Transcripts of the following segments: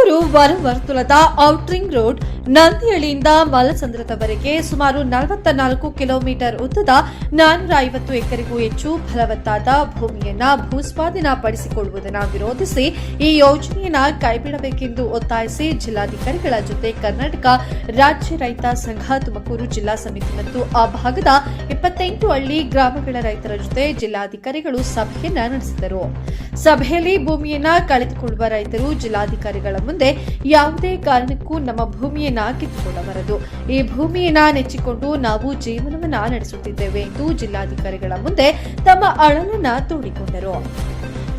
ತುಮಕೂರು ವರವರ್ತುಲದ outer ring road ನಂದಿಹಳ್ಳಿಯಿಂದ ಮಲಸಂದ್ರದವರೆಗೆ ಸುಮಾರು ನಲವತ್ತ ನಾಲ್ಕು ಕಿಲೋಮೀಟರ್ ಉದ್ದದ ನಾನ್ನೂರ ಐವತ್ತು ಎಕರೆಗೂ ಹೆಚ್ಚು ಫಲವತ್ತಾದ ಭೂಮಿಯನ್ನ ಭೂಸ್ವಾಧೀನ ಪಡಿಸಿಕೊಳ್ಳುವುದನ್ನು ವಿರೋಧಿಸಿ ಈ ಯೋಜನೆಯನ್ನ ಕೈಬಿಡಬೇಕೆಂದು ಒತ್ತಾಯಿಸಿ ಜಿಲ್ಲಾಧಿಕಾರಿಗಳ ಜೊತೆ ಕರ್ನಾಟಕ ರಾಜ್ಯ ರೈತ ಸಂಘ ತುಮಕೂರು ಜಿಲ್ಲಾ ಸಮಿತಿ ಮತ್ತು ಆ ಭಾಗದ ಇಪ್ಪತ್ತೆಂಟು ಹಳ್ಳಿ ಗ್ರಾಮಗಳ ರೈತರ ಜೊತೆ ಜಿಲ್ಲಾಧಿಕಾರಿಗಳು ಸಭೆಯನ್ನ ನಡೆಸಿದರು. ಸಭೆಯಲ್ಲಿ ಭೂಮಿಯನ್ನ ಕಳೆದುಕೊಳ್ಳುವ ರೈತರು ಜಿಲ್ಲಾಧಿಕಾರಿಗಳ ಮುಂದೆ ಯಾವುದೇ ಕಾರಣಕ್ಕೂ ನಮ್ಮ ಭೂಮಿಯನ್ನ ಕಿತ್ತುಕೊಳ್ಳಬಾರದು ಈ ಭೂಮಿಯನ್ನ ನೆಚ್ಚಿಕೊಂಡು ನಾವು ಜೀವನವನ್ನ ನಡೆಸುತ್ತಿದ್ದೇವೆ ಎಂದು ಜಿಲ್ಲಾಧಿಕಾರಿಗಳ ಮುಂದೆ ತಮ್ಮ ಅಳಲನ್ನ ತೋಡಿಕೊಂಡರು.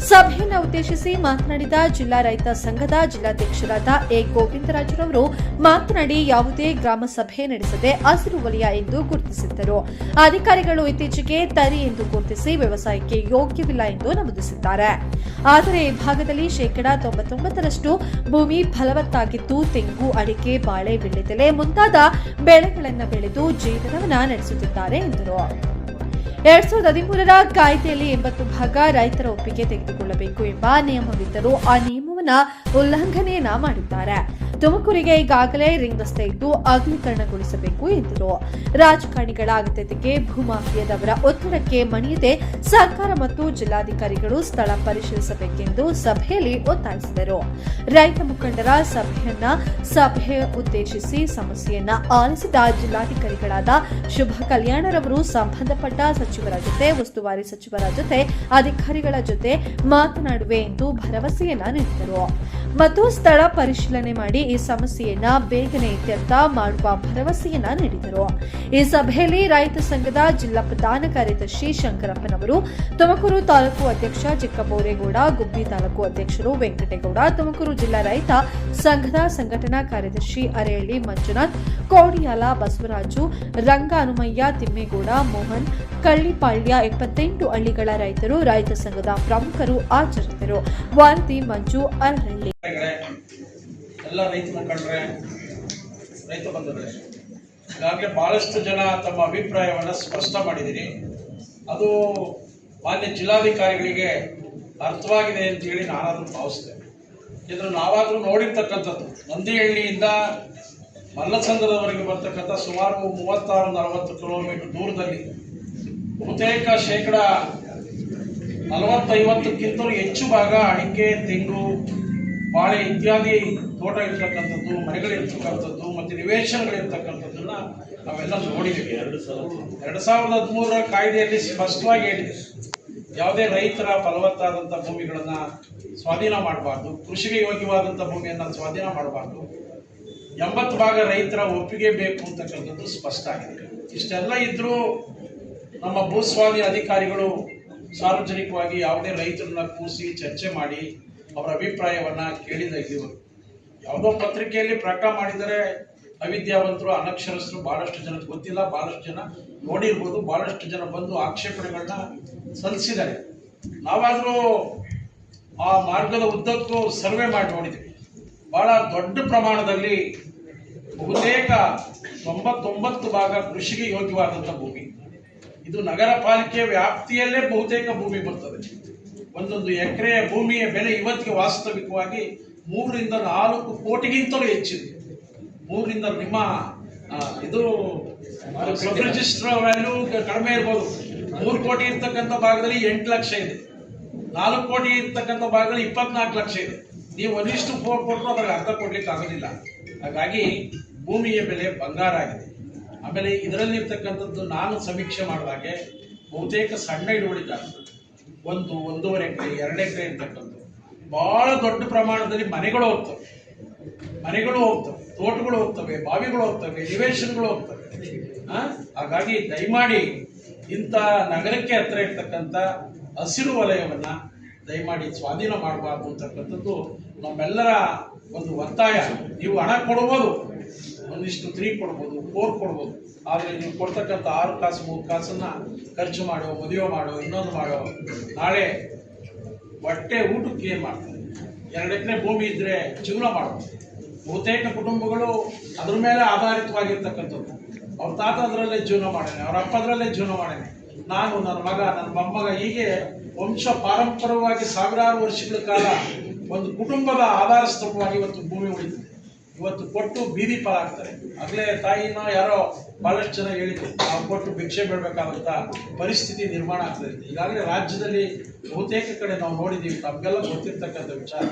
ಸಭೆಯನ್ನು ಉದ್ದೇಶಿಸಿ ಮಾತನಾಡಿದ ಜಿಲ್ಲಾ ರೈತ ಸಂಘದ ಜಿಲ್ಲಾಧ್ಯಕ್ಷರಾದ ಎ. ಗೋವಿಂದರಾಜರವರು ಮಾತನಾಡಿ, ಯಾವುದೇ ಗ್ರಾಮ ಸಭೆ ನಡೆಸದೆ ಹಸಿರು ವಲಯ ಎಂದು ಗುರುತಿಸಿದ್ದರು. ಅಧಿಕಾರಿಗಳು ಇತ್ತೀಚೆಗೆ ತರಿ ಎಂದು ಗುರುತಿಸಿ ವ್ಯವಸಾಯಕ್ಕೆ ಯೋಗ್ಯವಿಲ್ಲ ಎಂದು ನಮೂದಿಸಿದ್ದಾರೆ. ಆದರೆ, ಈ ಭಾಗದಲ್ಲಿ ಶೇಕಡಾ ತೊಂಬತ್ತೊಂಬತ್ತರಷ್ಟು ಭೂಮಿ ಫಲವತ್ತಾಗಿದ್ದು, ತೆಂಗು, ಅಡಿಕೆ, ಬಾಳೆ ಬೆಳೆದೆಲೆ ಮುಂತಾದ ಬೆಳೆಗಳನ್ನು ಬೆಳೆದು ಜೀವನವನ್ನ ನಡೆಸುತ್ತಿದ್ದಾರೆ ಎಂದರು. ಎರಡ್ ಸಾವಿರದ ಹದಿಮೂರರ ಕಾಯ್ದೆಯಲ್ಲಿ ಎಂಬತ್ತು ಭಾಗ ರೈತರ ಒಪ್ಪಿಗೆ ತೆಗೆದುಕೊಳ್ಳಬೇಕು ಎಂಬ ನಿಯಮವಿದ್ದರೂ ಆ ನಿಯಮವನ್ನ ಉಲ್ಲಂಘನೆಯನ್ನ ಮಾಡಿದ್ದಾರೆ. ತುಮಕೂರಿಗೆ ಈಗಾಗಲೇ ರಿಂಗ್ ರಸ್ತೆ ಇದ್ದು ಅಗಲೀಕರಣಗೊಳಿಸಬೇಕು ಎಂದರು. ರಾಜಕಾರಣಿಗಳ ಅಗತ್ಯತೆಗೆ ಭೂಮಾಫಿಯಾದವರ ಒತ್ತಡಕ್ಕೆ ಮಣಿಯದೆ ಸರ್ಕಾರ ಮತ್ತು ಜಿಲ್ಲಾಧಿಕಾರಿಗಳು ಸ್ಥಳ ಪರಿಶೀಲಿಸಬೇಕೆಂದು ಸಭೆಯಲ್ಲಿ ಒತ್ತಾಯಿಸಿದರು. ರೈತ ಮುಖಂಡರ ಸಭೆಯನ್ನ ಸಭೆ ಉದ್ದೇಶಿಸಿ ಸಮಸ್ಯೆಯನ್ನ ಆಲಿಸಿದ ಜಿಲ್ಲಾಧಿಕಾರಿಗಳಾದ ಶುಭ ಕಲ್ಯಾಣರವರು ಸಂಬಂಧಪಟ್ಟ ಸಚಿವರ ಜೊತೆ, ಉಸ್ತುವಾರಿ ಸಚಿವರ ಜೊತೆ, ಅಧಿಕಾರಿಗಳ ಜೊತೆ ಮಾತನಾಡುವೆ ಎಂದು ಭರವಸೆಯನ್ನ ನೀಡಿದರು. ಮತ್ತು ಸ್ಥಳ ಪರಿಶೀಲನೆ ಮಾಡಿ ಈ ಸಮಸ್ಯೆಯನ್ನ ಬೇಗನೆ ಇತ್ಯರ್ಥ ಮಾಡುವ ಭರವಸೆಯನ್ನ ನೀಡಿದರು. ಈ ಸಭೆಯಲ್ಲಿ ರೈತ ಸಂಘದ ಜಿಲ್ಲಾ ಪ್ರಧಾನ ಕಾರ್ಯದರ್ಶಿ ಶಂಕರಪ್ಪನವರು, ತುಮಕೂರು ತಾಲೂಕು ಅಧ್ಯಕ್ಷ ಚಿಕ್ಕಬೋರೇಗೌಡ ಗುಬ್ಬಿ ತಾಲೂಕು ಅಧ್ಯಕ್ಷರು ವೆಂಕಟೇಗೌಡ, ತುಮಕೂರು ಜಿಲ್ಲಾ ರೈತ ಸಂಘದ ಸಂಘಟನಾ ಕಾರ್ಯದರ್ಶಿ ಅರೆಹಳ್ಳಿ ಮಂಜುನಾಥ್, ಕೋಡಿಯಾಲ ಬಸವರಾಜು ರಂಗ ಹನುಮಯ್ಯ ತಿಮ್ಮೇಗೌಡ, ಮೋಹನ್, ಕಳ್ಳಿಪಾಳ್ಯ ಎಪ್ಪತ್ತೆಂಟು ಹಳ್ಳಿಗಳ ರೈತರು ರೈತ ಸಂಘದ ಪ್ರಮುಖರು ಆಚರಿಸಿದರು ವಾರತಿ ಮಂಜು ಅರಳ್ಳಿ. ಎಲ್ಲ ರೈತ ಮುಖಂಡ್ರೆ ರೈತ ಬಂಧುಗಳೇ ಈಗಾಗಲೇ ಭಾಳಷ್ಟು ಜನ ತಮ್ಮ ಅಭಿಪ್ರಾಯವನ್ನು ಸ್ಪಷ್ಟ ಮಾಡಿದ್ದೀರಿ ಅದು ಮಾನ್ಯ ಜಿಲ್ಲಾಧಿಕಾರಿಗಳಿಗೆ ಅರ್ಥವಾಗಿದೆ ಅಂತ ಹೇಳಿ ನಾನಾದರೂ ಭಾವಿಸ್ತೇನೆ. ಇದ್ರ ನಾವಾದರೂ ನೋಡಿರ್ತಕ್ಕಂಥದ್ದು. ನಂದಿಹಳ್ಳಿಯಿಂದ ಮಲ್ಲಸಂದ್ರದವರೆಗೆ ಬರ್ತಕ್ಕಂಥ ಸುಮಾರು ಮೂವತ್ತಾರು ನಲವತ್ತು ಕಿಲೋಮೀಟರ್ ದೂರದಲ್ಲಿ ಬಹುತೇಕ ಶೇಕಡ ನಲವತ್ತೈವತ್ತಕ್ಕಿಂತಲೂ ಹೆಚ್ಚು ಭಾಗ ಅಡಿಕೆ, ತೆಂಗು, ಬಾಳೆ ಇತ್ಯಾದಿ ತೋಟ ಇರ್ತಕ್ಕಂಥದ್ದು ಮನೆಗಳಿರ್ತಕ್ಕಂಥದ್ದು ಮತ್ತು ನಿವೇಶನಗಳಿರ್ತಕ್ಕಂಥದ್ದನ್ನ ನಾವೆಲ್ಲ ನೋಡಿದ್ದೀವಿ. ಎರಡು ಎರಡು ಸಾವಿರದ ಹದಿಮೂರರ ಕಾಯ್ದೆಯಲ್ಲಿ ಸ್ಪಷ್ಟವಾಗಿ ಹೇಳಿದೆ. ಯಾವುದೇ ರೈತರ ಫಲವತ್ತಾದಂಥ ಭೂಮಿಗಳನ್ನು ಸ್ವಾಧೀನ ಮಾಡಬಾರ್ದು ಕೃಷಿಗೆ ಯೋಗ್ಯವಾದಂಥ ಭೂಮಿಯನ್ನು ಸ್ವಾಧೀನ ಮಾಡಬಾರ್ದು. ಎಂಬತ್ತು ಭಾಗ ರೈತರ ಒಪ್ಪಿಗೆ ಬೇಕು ಅಂತಕ್ಕಂಥದ್ದು ಸ್ಪಷ್ಟ ಆಗಿದೆ. ಇಷ್ಟೆಲ್ಲ ಇದ್ದರೂ ನಮ್ಮ ಭೂಸ್ವಾಮಿ ಅಧಿಕಾರಿಗಳು ಸಾರ್ವಜನಿಕವಾಗಿ ಯಾವುದೇ ರೈತರನ್ನ ಕೂರಿಸಿ ಚರ್ಚೆ ಮಾಡಿ ಅವರ ಅಭಿಪ್ರಾಯವನ್ನ ಕೇಳಿದ ಇವರು. ಯಾವುದೋ ಪತ್ರಿಕೆಯಲ್ಲಿ ಪ್ರಕಟ ಮಾಡಿದರೆ ಅವಿದ್ಯಾವಂತರು, ಅನಕ್ಷರಸ್ಥರು ಬಹಳಷ್ಟು ಜನಕ್ಕೆ ಗೊತ್ತಿಲ್ಲ, ಬಹಳಷ್ಟು ಜನ ನೋಡಿರ್ಬೋದು, ಬಹಳಷ್ಟು ಜನ ಬಂದು ಆಕ್ಷೇಪಣೆಗಳನ್ನ ಸಲ್ಲಿಸಿದ್ದಾರೆ. ನಾವಾದರೂ ಆ ಮಾರ್ಗದ ಉದ್ದಕ್ಕೂ ಸರ್ವೆ ಮಾಡಿ ನೋಡಿದ್ವಿ. ಬಹಳ ದೊಡ್ಡ ಪ್ರಮಾಣದಲ್ಲಿ ಬಹುತೇಕ ತೊಂಬತ್ತೊಂಬತ್ತು ಭಾಗ ಕೃಷಿಗೆ ಯೋಗ್ಯವಾದಂಥ ಭೂಮಿ. ಇದು ನಗರ ಪಾಲಿಕೆ ವ್ಯಾಪ್ತಿಯಲ್ಲೇ ಬಹುತೇಕ ಭೂಮಿ ಬರ್ತದೆ. ಒಂದೊಂದು ಎಕರೆಯ ಭೂಮಿಯ ಬೆಲೆ ಇವತ್ತಿಗೆ ವಾಸ್ತವಿಕವಾಗಿ ಮೂರರಿಂದ ನಾಲ್ಕು ಕೋಟಿಗಿಂತಲೂ ಹೆಚ್ಚಿದೆ. ಮೂರರಿಂದ ನಿಮ್ಮ ಇದು ರಿಜಿಸ್ಟರ್ ವ್ಯಾಲ್ಯೂ ಕಡಿಮೆ ಇರ್ಬೋದು. ಮೂರು ಕೋಟಿ ಇರ್ತಕ್ಕಂಥ ಭಾಗದಲ್ಲಿ ಎಂಟು ಲಕ್ಷ ಇದೆ. ನಾಲ್ಕು ಕೋಟಿ ಇರ್ತಕ್ಕಂಥ ಭಾಗದಲ್ಲಿ ಇಪ್ಪತ್ನಾಲ್ಕು ಲಕ್ಷ ಇದೆ. ನೀವು ಒಂದಿಷ್ಟು ಫೋರ್ ಕೊಟ್ಟರು ಅದಕ್ಕೆ ಅರ್ಥ ಕೊಡ್ಲಿಕ್ಕೆ ಆಗೋದಿಲ್ಲ ಹಾಗಾಗಿ ಭೂಮಿಯ ಬೆಲೆ ಬಂಗಾರ ಆಗಿದೆ. ಆಮೇಲೆ ಇದರಲ್ಲಿ ಇರ್ತಕ್ಕಂಥದ್ದು ನಾನು ಸಮೀಕ್ಷೆ ಮಾಡಿದಾಗೆ ಬಹುತೇಕ ಸಣ್ಣ ಹಿಡುವಳಿದಾರರು ಒಂದು ಒಂದೂವರೆ ಎಕರೆ, ಎರಡು ಎಕರೆ ಇರ್ತಕ್ಕಂಥದ್ದು. ಬಹಳ ದೊಡ್ಡ ಪ್ರಮಾಣದಲ್ಲಿ ಮನೆಗಳು ಹೋಗ್ತವೆ. ಮನೆಗಳು ಹೋಗ್ತವೆ, ತೋಟಗಳು ಹೋಗ್ತವೆ, ಬಾವಿಗಳು ಹೋಗ್ತವೆ, ನಿವೇಶನಗಳು ಹೋಗ್ತವೆ? ಹಾಗಾಗಿ ದಯಮಾಡಿ ಇಂಥ ನಗರಕ್ಕೆ ಹತ್ರ ಇರ್ತಕ್ಕಂಥ ಹಸಿರು ವಲಯವನ್ನ ದಯಮಾಡಿ ಸ್ವಾಧೀನ ಮಾಡಬಾರ್ದು ಅಂತಕ್ಕಂಥದ್ದು ನಮ್ಮೆಲ್ಲರ ಒಂದು ಒತ್ತಾಯ. ನೀವು ಹಣ ಕೊಡ್ಬೋದು, ಒಂದಿಷ್ಟು ತ್ರೀ ಕೊಡ್ಬೋದು ಫೋರ್ ಕೊಡ್ಬೋದು. ಆದರೆ ನೀವು ಕೊಡ್ತಕ್ಕಂಥ ಆರು ಕಾಸು ಮೂರು ಕಾಸನ್ನು ಖರ್ಚು ಮಾಡೋ, ಮದುವೆ ಮಾಡೋ, ಇನ್ನೊಂದು ಮಾಡೋ, ನಾಳೆ ಹೊಟ್ಟೆ ಊಟಕ್ಕೆ ಏನು ಮಾಡ್ತಾರೆ ಎರಡು ಭೂಮಿ ಇದ್ರೆ ಜೀವನ ಮಾಡ್ಬೋದು ಬಹುತೇಕ ಕುಟುಂಬಗಳು ಅದ್ರ ಮೇಲೆ ಆಧಾರಿತವಾಗಿರ್ತಕ್ಕಂಥದ್ದು. ಅವ್ರ ತಾತ ಅದರಲ್ಲೇ ಜೀವನ ಮಾಡೇನೆ ಅವ್ರ ಅಪ್ಪ ಅದರಲ್ಲೇ ಜೀವನ ಮಾಡೇನೆ ನಾನು, ನನ್ನ ಮಗ, ನನ್ನ ಮೊಮ್ಮಗ ಹೀಗೆ ವಂಶ ಪಾರಂಪರವಾಗಿ ಸಾವಿರಾರು ವರ್ಷಗಳ ಕಾಲ ಒಂದು ಕುಟುಂಬದ ಆಧಾರ ಸ್ತಂಭವಾಗಿ ಇವತ್ತು ಭೂಮಿ ಉಳಿದಿದೆ. ಇವತ್ತು ಕೊಟ್ಟು ಬೀದಿ ಪಾಲಾಗ್ತಾರೆ. ಆಗಲೇ ತಾಯಿನ ಯಾರೋ ಭಾಳಷ್ಟು ಜನ ಹೇಳಿದ್ರು, ನಾವು ಕೊಟ್ಟು ಭಿಕ್ಷೆ ಬೇಡಬೇಕಾದಂಥ ಪರಿಸ್ಥಿತಿ ನಿರ್ಮಾಣ ಆಗ್ತಾ ಇದೆ ಈಗಾಗಲೇ ರಾಜ್ಯದಲ್ಲಿ ಬಹುತೇಕ ಕಡೆ ನಾವು ನೋಡಿದ್ದೀವಿ, ತಮಗೆಲ್ಲ ಗೊತ್ತಿರ್ತಕ್ಕಂಥ ವಿಚಾರ.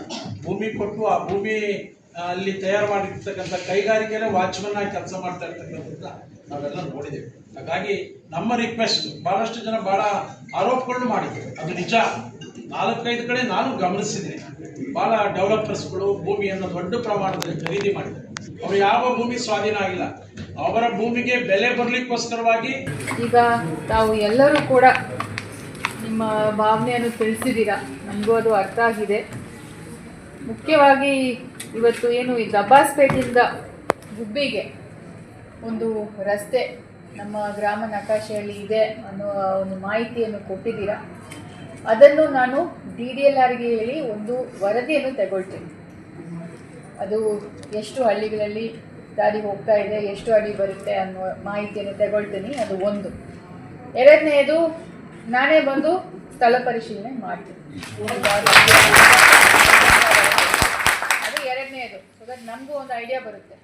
ಭೂಮಿ ಕೊಟ್ಟು ಆ ಭೂಮಿ ಅಲ್ಲಿ ತಯಾರು ಮಾಡಿರ್ತಕ್ಕಂಥ ಕೈಗಾರಿಕೆನೇ ವಾಚ್ಮನ್ ಆಗಿ ಕೆಲಸ ಮಾಡ್ತಾ ಇರ್ತಕ್ಕಂಥದ್ದನ್ನ ನಾವೆಲ್ಲ ನೋಡಿದ್ದೇವೆ. ಹಾಗಾಗಿ ನಮ್ಮ ರಿಕ್ವೆಸ್ಟ್ ಭಾಳಷ್ಟು ಜನ ಬಹಳ ಆರೋಪಗಳನ್ನು ಮಾಡಿದ್ದೇವೆ ಅದು ನಿಜ. ನಾಲ್ಕೈದು ಕಡೆ ನಾನು ಗಮನಿಸಿದ್ದೀನಿ ಬಹಳ ಡೆವಲಪರ್ಸ್ಗಳು ಭೂಮಿಯನ್ನು ದೊಡ್ಡ ಪ್ರಮಾಣದಲ್ಲಿ ಖರೀದಿ ಮಾಡಿದ್ದಾರೆ. ಅವರು ಯಾವ ಭೂಮಿ ಸ್ವಾಧೀನ ಆಗಿಲ್ಲ. ಅವರ ಭೂಮಿಗೆ ಬೆಲೆ ಬರಲಿಕ್ಕೋಸ್ಕರವಾಗಿ ಈಗ ತಾವು ಎಲ್ಲರೂ ಕೂಡ ನಿಮ್ಮ ಭಾವನೆಯನ್ನು ತಿಳಿಸಿದ್ದೀರಾ? ನನಗೂ ಅದು ಅರ್ಥ ಆಗಿದೆ. ಮುಖ್ಯವಾಗಿ ಇವತ್ತು ಏನು ಈ ದಬ್ಬಾಸ್ಪೇಟಿಂದ ಗುಬ್ಬಿಗೆ ಒಂದು ರಸ್ತೆ ನಮ್ಮ ಗ್ರಾಮ ನಕಾಶೆಯಲ್ಲಿ ಇದೆ ಅನ್ನೋ ಒಂದು ಮಾಹಿತಿಯನ್ನು ಕೊಟ್ಟಿದ್ದೀರಾ? ಅದನ್ನು ನಾನು ಡಿ ಡಿ ಎಲ್ ಆರ್ಗೆ ಹೇಳಿ ಒಂದು ವರದಿಯನ್ನು ತಗೊಳ್ತೀನಿ. ಅದು ಎಷ್ಟು ಹಳ್ಳಿಗಳಲ್ಲಿ ದಾರಿ ಹೋಗ್ತಾ ಇದೆ, ಎಷ್ಟು ಅಡಿ ಬರುತ್ತೆ ಅನ್ನೋ ಮಾಹಿತಿಯನ್ನು ತಗೊಳ್ತೀನಿ. ಅದು ಒಂದು. ಎರಡನೆಯದು ನಾನೇ ಬಂದು ಸ್ಥಳ ಪರಿಶೀಲನೆ ಮಾಡ್ತೀನಿ. ಅದು. ಎರಡನೆಯದು ಸೊ ದಟ್ ನಮಗೂ ಒಂದು ಐಡಿಯಾ ಬರುತ್ತೆ.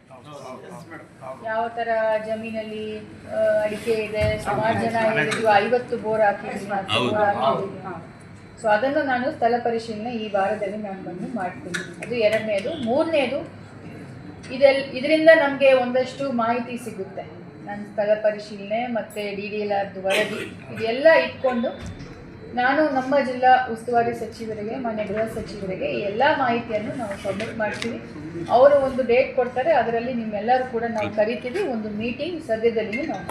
ಯಾವ ತರ ಜಮೀನಲ್ಲಿ ಅಡಿಕೆ ಇದೆ ಸುಮಾರು ಜನ ಐವತ್ತು ಬೋರ್ ಹಾಕಿ ಸೊ ಅದನ್ನು ನಾನು ಸ್ಥಳ ಪರಿಶೀಲನೆ ಈ ವಾರದಲ್ಲಿ ನಾನು ಬಂದು ಮಾಡ್ತೀನಿ. ಅದು ಎರಡನೇದು. ಮೂರನೇದು ಇದೆಲ್ ಇದರಿಂದ ನಮಗೆ ಒಂದಷ್ಟು ಮಾಹಿತಿ ಸಿಗುತ್ತೆ. ನನ್ನ ಸ್ಥಳ ಪರಿಶೀಲನೆ ಮತ್ತು ಡಿ ಡಿ ಎಲ್ ಆರ್ದು ವರದಿ ಇದೆಲ್ಲ ಇಟ್ಕೊಂಡು ನಾನು ನಮ್ಮ ಜಿಲ್ಲಾ ಉಸ್ತುವಾರಿ ಸಚಿವರಿಗೆ, ಮಾನ್ಯ ಗೃಹ ಸಚಿವರಿಗೆ ಈ ಎಲ್ಲ ಮಾಹಿತಿಯನ್ನು ನಾವು ಸಬ್ಮಿಟ್ ಮಾಡ್ತೀವಿ ಅವರು ಒಂದು ಡೇಟ್ ಕೊಡ್ತಾರೆ, ಅದರಲ್ಲಿ ನಿಮ್ಮೆಲ್ಲರೂ ಕೂಡ ನಾವು ಕರಿತೀವಿ ಒಂದು ಮೀಟಿಂಗ್ ಸದ್ಯದಲ್ಲಿ ನಾವು.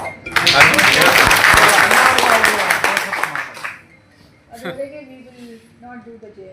ಅದರೊಳಗೆ ನಾಟ್ ಡೂ ದ ಜೆ.